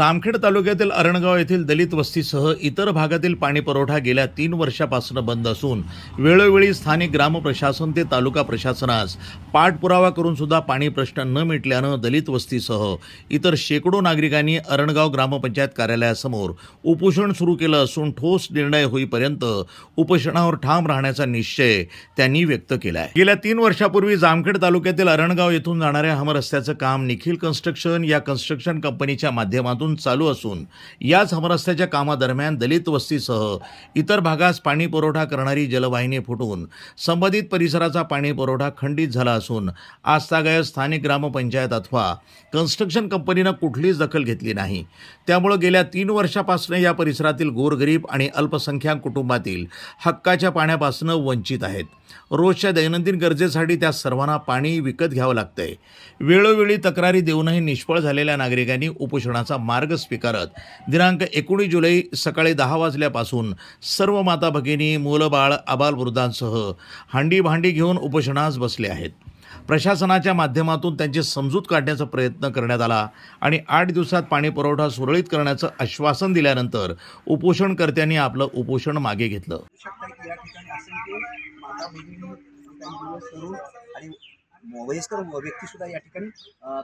जामखेड तालुक्यातील अरणगाव येथील दलित वस्तीसह इतर भागातील पाणी पुरवठा गेल्या तीन वर्षापासून बंद असून वेळोवेळी स्थानिक ग्राम प्रशासन ते तालुका प्रशासनास पाठपुरावा करून सुद्धा पाणी प्रश्न न मिटल्यानं दलित वस्तीसह इतर शेकडो नागरिकांनी अरणगाव ग्रामपंचायत कार्यालयासमोर उपोषण सुरू केलं असून ठोस निर्णय होईपर्यंत उपोषणावर ठाम राहण्याचा निश्चय त्यांनी व्यक्त केला आहे गेल्या तीन वर्षापूर्वी जामखेड तालुक्यातील अरणगाव येथून जाणाऱ्या हमरस्त्याचं काम निखिल कन्स्ट्रक्शन या कन्स्ट्रक्शन कंपनीच्या माध्यमातून चालू असून याच हमरस्त्याच्या कामादरम्यान दलित वस्तीसह इतर भागास पाणी पुरवठा करणारी जलवाहिनी फुटून संबंधित परिसराचा पाणी पुरवठा खंडित झाला असून आजतागायत स्थानिक ग्रामपंचायत अथवा कन्स्ट्रक्शन कंपनीनं कुठलीच दखल घेतली नाही. त्यामुळं गेल्या तीन वर्षापासून या परिसरातील गोरगरीब आणि अल्पसंख्याक कुटुंबातील हक्काच्या पाण्यापासून वंचित आहेत. रोजच्या दैनंदिन गरजेसाठी त्या सर्वांना पाणी विकत घ्यावं लागतंय. वेळोवेळी तक्रारी देऊनही निष्फळ झालेल्या नागरिकांनी उपोषणाचा मार्ग स्वीकारत. दिनांक एकोणीस जुलै सकाळी दहा वाजल्यापासून सर्व माता भगिनी मूलबाळ आबालवृद्धांसह हांडी भांडी घेऊन उपोषणास बसले आहेत. प्रशासनाच्या माध्यमातून त्यांची समजूत काढण्याचा प्रयत्न करण्यात आला आणि आठ दिवसात पाणी पुरवठा सुरळीत करण्याचं आश्वासन दिल्यानंतर उपोषणकर्त्यांनी आपलं उपोषण मागे घेतलं. वयस्कर व्यक्ती सुद्धा या ठिकाणी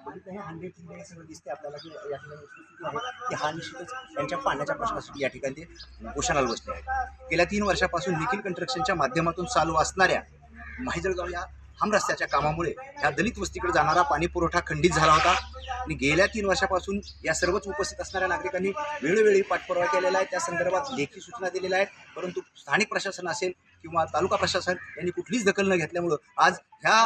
बघितलं हे हंडे हे सगळं दिसते आपल्याला की या ठिकाणी की हा निश्चितच त्यांच्या पाण्याच्या प्रश्नासाठी या ठिकाणी ते उपोषणाला बसले आहेत. गेल्या तीन वर्षापासून निखिल कन्स्ट्रक्शनच्या माध्यमातून चालू असणाऱ्या माहिजळगाव या हम रस्त्याच्या कामामुळे ह्या दलित वस्तीकडे जाणारा पाणी पुरवठा खंडित झाला होता. आणि गेल्या तीन वर्षापासून या सर्वच उपस्थित असणाऱ्या नागरिकांनी वेळोवेळी पाठपुरावा केलेला आहे. त्या संदर्भात लेखी सूचना दिलेल्या आहेत. परंतु स्थानिक प्रशासन असेल किंवा तालुका प्रशासन यांनी कुठलीच दखल न घेतल्यामुळं आज ह्या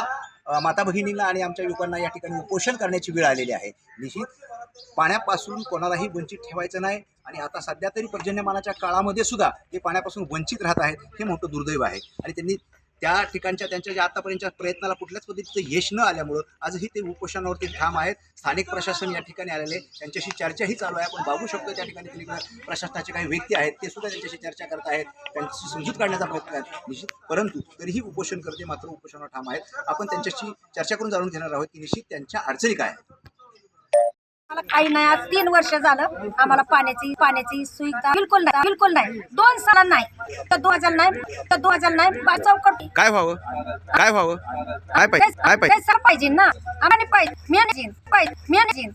माता भगिनींना आणि आमच्या युवकांना या ठिकाणी उपोषण करण्याची वेळ आलेली आहे. निश्चित पाण्यापासून कोणालाही वंचित ठेवायचं नाही आणि आता सध्या तरी पर्जन्यमानाच्या काळामध्ये सुद्धा ते पाण्यापासून वंचित राहत आहेत हे मोठं दुर्दैव आहे. आणि त्यांनी त्या ठिकाणच्या त्यांच्या ज्या आतापर्यंतच्या प्रयत्नाला कुठल्याच पद्धतीचं यश न आल्यामुळं आजही ते उपोषणावरती ठाम आहेत. स्थानिक प्रशासन या ठिकाणी आलेले त्यांच्याशी चर्चाही चालू आहे. आपण बघू शकतो त्या ठिकाणी तिकडे प्रशासनाचे काही व्यक्ती आहेत. ते सुद्धा त्यांच्याशी चर्चा करत आहेत. त्यांची समजूत काढण्याचा प्रयत्न आहे निश्चित परंतु तरीही उपोषण करते. मात्र उपोषणावर ठाम आहेत. आपण त्यांच्याशी चर्चा करून जाणून घेणार आहोत की निश्चित त्यांच्या अडचणी काय आहेत. मला काही नाही. आज तीन वर्ष झालं आम्हाला पाण्याची पाण्याची सुविधा बिलकुल नाही बिलकुल नाही. दोन साला नाही. तर दोन हजार नाही तर दोन हजार नाही. चौकट. काय व्हावं? काय व्हावं? काय पाहिजे? काय पाहिजे? सर पाहिजे ना. आम्हाला पाहिजे. मॅनेजिन पाहिजे. मॅनेजिन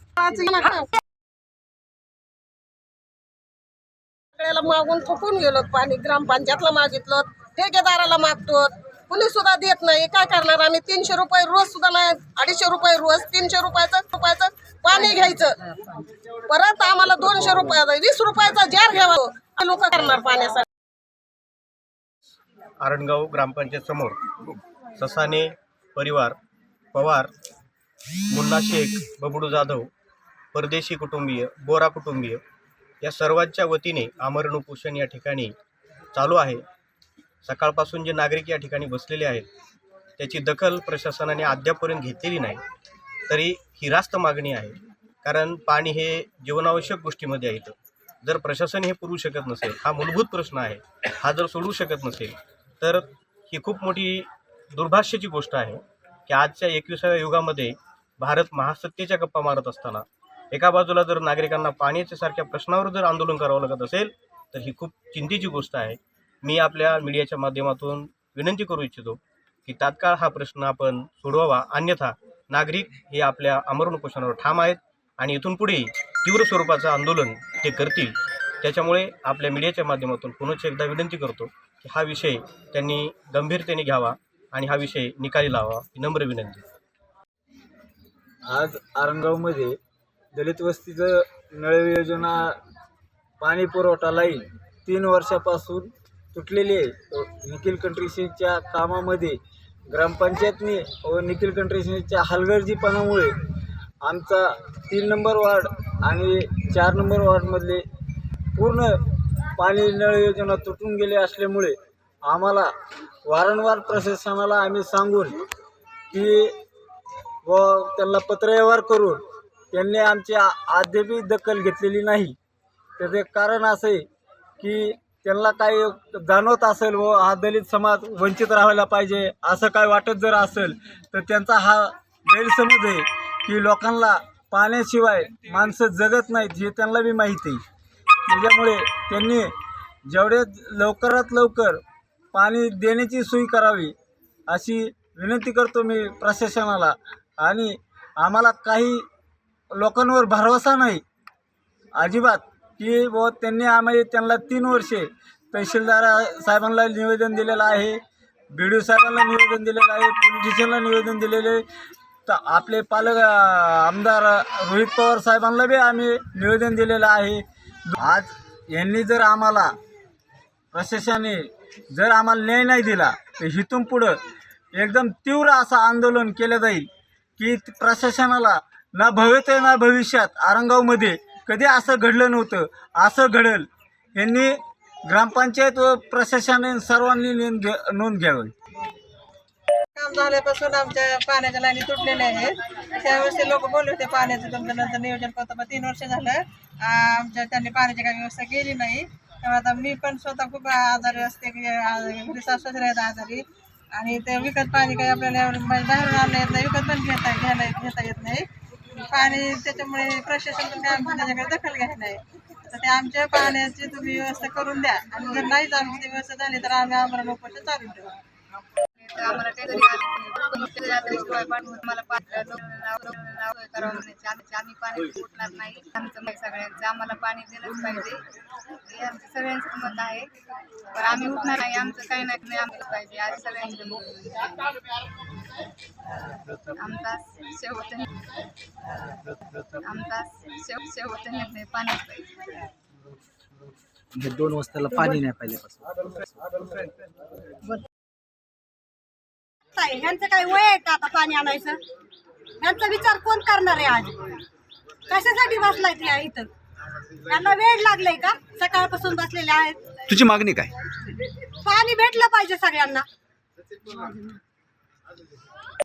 सगळ्याला मागून थकून गेलो पाणी. ग्रामपंचायतला मागितलं. ठेकेदाराला मागतो कुणी सुद्धा देत नाही. काय करणार आम्ही? तीनशे रुपये रोज सुद्धा नाही अडीचशे रुपये रोज तीनशे रुपयाचं रुपयाचं पाणी घ्यायचं. परत आम्हाला दोनशे रुपयाचा वीस रुपयाचा जार घ्यावा. लोक करणार पाण्यासाठी. आरणगाव ग्रामपंचायत समोर ससाने परिवार पवार मुन्ना शेख बबडू जाधव परदेशी कुटुंबीय बोरा कुटुंबीय या सर्वांच्या वतीने आमरण उपोषण या ठिकाणी चालू आहे. सकाळपासून जे नागरिक या ठिकाणी बसलेले आहेत त्याची दखल प्रशासनाने अद्यापपर्यंत घेतलेली नाही. तरी ही रास्त मागणी आहे. कारण पाणी हे जीवनावश्यक गोष्टीमध्ये आहे जर प्रशासन हे पुरवू शकत नसेल हा मूलभूत प्रश्न आहे हा जर सोडवू शकत नसेल तर ही खूप मोठी दुर्भाष्याची गोष्ट आहे की आजच्या एकविसाव्या युगामध्ये भारत महासत्तेच्या गप्पा मारत असताना एका बाजूला जर नागरिकांना पाण्याच्या सारख्या प्रश्नावर जर आंदोलन करावं लागत असेल तर ही खूप चिंतेची गोष्ट आहे. मी आपल्या मीडियाच्या माध्यमातून विनंती करू इच्छितो की तात्काळ हा प्रश्न आपण सोडवावा. अन्यथा नागरिक हे आपल्या आमरण उपोषणावर ठाम आहेत आणि इथून पुढे तीव्र स्वरूपाचं आंदोलन ते करतील. त्याच्यामुळे आपल्या मीडियाच्या माध्यमातून पुनश्च एकदा विनंती करतो की हा विषय त्यांनी गंभीरतेने घ्यावा आणि हा विषय निकाली लावा. ही नम्र विनंती. आज आरणगावमध्ये दलित वस्तीचं नळ योजना पाणी पुरवठा लाईन तीन वर्षापासून तुटलेली आहे. निखिल कंट्रीशनच्या कामामध्ये ग्रामपंचायतने व निखिल कंट्रीशनच्या हलगर्जीपणामुळे आमचा तीन नंबर वार्ड आणि चार नंबर वार्डमधले पूर्ण पाणी नळ योजना तुटून गेले असल्यामुळे आम्हाला वारंवार प्रशासनाला आम्ही सांगून की व त्यांना पत्रव्यवहार करून त्यांनी आमची आ- अद्यापही दखल घेतलेली नाही. त्याचे कारण असे की त्यांना काही जाणवत असेल व हा दलित समाज वंचित राहायला पाहिजे असं काय वाटत जर असेल तर त्यांचा हा गैरसमज आहे की लोकांना पाण्याशिवाय माणसं जगत नाहीत हे त्यांना बी माहिती आहे. त्याच्यामुळे त्यांनी जेवढे लवकरात लवकर पाणी देण्याची सोय करावी अशी विनंती करतो मी प्रशासनाला. आणि आम्हाला काही लोकांवर भरवसा नाही अजिबात. की व त्यांनी आम्ही त्यांना तीन वर्षे तहसीलदार साहेबांना निवेदन दिलेलं आहे बी डी साहेबांना निवेदन दिलेलं आहे पोलीस स्टेशनला निवेदन दिलेले आहे. तर आपले पालक आमदार रोहित पवार साहेबांना बी आम्ही निवेदन दिलेलं आहे आज यांनी जर आम्हाला प्रशासनाने जर आम्हाला न्याय नाही दिला तर इथून पुढं एकदम तीव्र असं आंदोलन केलं जाईल की प्रशासनाला ना भवित ना भविष्यात आरंगावमध्ये कधी असं घडलं नव्हतं असं घडल. यांनी ग्रामपंचायत व प्रशासनाने सर्वांनी नोंद घ्या नोंद घ्यावी. काम झाल्यापासून आमच्या पाण्याच्या लाईनी तुटलेल्या आहेत. त्यावेळेस ते लोक बोलले होते पाण्याचं तुमचं नंतर नियोजन करतो पण तीन वर्ष झालं आमच्या त्यांनी पाण्याची काही व्यवस्था केली नाही. त्यामुळे आता मी पण स्वतः खूप आजारी असते की आ, घरी आहेत आजारी. आणि ते विकत पाणी काही आपल्याला म्हणजे बाहेरून आणलं येत नाही विकत पण घेता घ्यायला घेता येत नाही. पाणी त्याच्यामुळे प्रशासन पण काय त्याच्याकडे दखल घ्यायला नाही. तर ते आमच्या पाण्याची तुम्ही व्यवस्था करून द्या. आणि जर नाही आमची व्यवस्था झाली तर आम्ही आम्हाला उपोषण चालू ठेवू. आम्हाला काहीतरी रात्रीशिवाय पाठवून मला करावं म्हणायचे. आम्ही आम्ही पाणी फुटणार नाही. आमचं मग सगळ्यांचं. आम्हाला पाणी दिलंच पाहिजे. हे आमचं सगळ्यांचं मत आहे. पण आम्ही उठणार नाही. आमचं काही नाही. नाही आमचं पाहिजे. आज सगळ्यांचं आमचा शेवट आमचा शेव शेवट निर्णय पाणीच पाहिजे. म्हणजे दोन वाजताला पाणी नाही पहिल्यापासून काय ह्यांचं काय वय आहे का आता पाणी आणायचं? ह्यांचा विचार कोण करणार आहे आज? कशासाठी बसलाय ते इथं? त्यांना वेळ लागलाय का? सकाळपासून बसलेले आहेत. तुझी मागणी काय? पाणी भेटलं पाहिजे सगळ्यांना.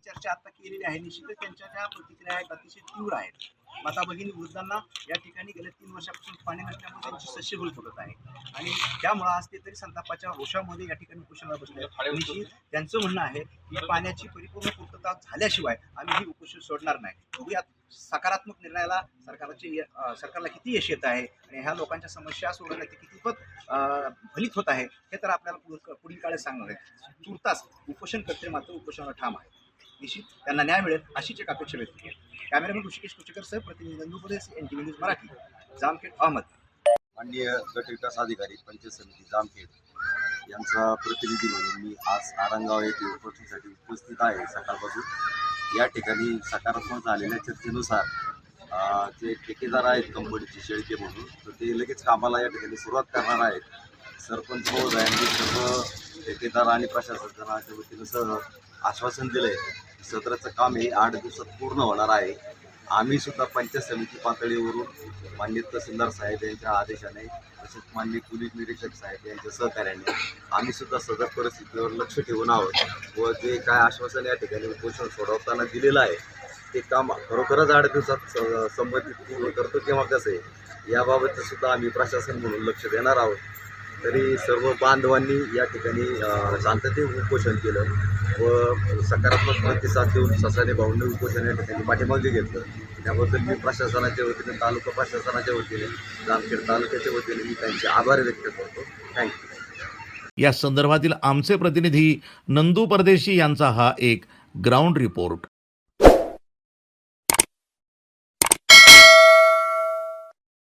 चर्चा आता केलेली आहे. निश्चितच त्यांच्या ज्या प्रतिक्रिया आहेत अतिशय तीव्र आहेत. माता भगिनी वृद्धांना या ठिकाणी गेल्या तीन वर्षापासून पाणी नसल्यामुळे त्यांची सस्यभूल फुटत आहे. आणि त्यामुळं आज ते तरी संतापाच्या रोषामध्ये या ठिकाणी उपोषणाला बसले त्यांचं म्हणणं आहे की पाण्याची परिपूर्ण पूर्तता झाल्याशिवाय आम्ही ही उपोषण सोडणार नाही. बघूयात सकारात्मक निर्णयाला सरकारचे सरकारला किती यश येत आहे आणि ह्या लोकांच्या समस्या सोडवण्यात कितीपत फलित होत आहे हे तर आपल्याला पुढील काळात सांगणार आहे तुर्तास उपोषण करते मात्र उपोषणाला ठाम आहे निश्चित त्यांना न्याय मिळेल अशीच एक अपेक्षा व्यक्त केली. कॅमेरामॅन ऋषिकेश कुचेकर सह प्रतिनिधी N T V news Marathi Jamkhed Ahmad. माननीय गट विकास अधिकारी पंचायत समिती जामखेड यांचा प्रतिनिधी म्हणून मी आज आरंगाव येथे उपोषणासाठी उपस्थित आहे. सकाळपासून या ठिकाणी सकारात्मक झालेल्या चर्चेनुसार जे ठेकेदार आहेत कंपनीचे शेळके म्हणून तर ते लगेच कामाला या ठिकाणी सुरुवात करणार आहेत. सरपंच महोदयांनी सर्व ठेकेदार आणि प्रशासनाच्या वतीनं सह आश्वासन दिलं आहे सदराचं काम हे आठ दिवसात पूर्ण होणार आहे. आम्ही सुद्धा पंचायत समिती पातळीवरून मान्य तहसीलदार साहेब यांच्या आदेशाने तसेच मान्य पोलीस निरीक्षक साहेब यांच्या सहकार्याने आम्ही सुद्धा सदर परिस्थितीवर लक्ष ठेवून आहोत व जे काय आश्वासन या ठिकाणी उपोषण सोडवताना दिलेलं आहे ते काम खरोखरच आठ दिवसात स- संबंधित पूर्ण करतो किंवा कसं आहे याबाबतचं सुद्धा आम्ही प्रशासन म्हणून लक्ष देणार आहोत. तरी सर्व बांधवांनी या ठिकाणी शांतते शांततेत उपोषण केलं व सकारात्मक प्रतिसाद देऊन ससाने भाऊंनी उपोषण या ठिकाणी पाठीमागे घेतलं. त्याबद्दल मी प्रशासनाच्या वतीने तालुका प्रशासनाच्या वतीने जामखेड तालुक्याच्या वतीने मी त्यांचे आभार व्यक्त करतो. थँक्यू या संदर्भातील आमचे प्रतिनिधी नंदू परदेशी यांचा हा एक ग्राउंड रिपोर्ट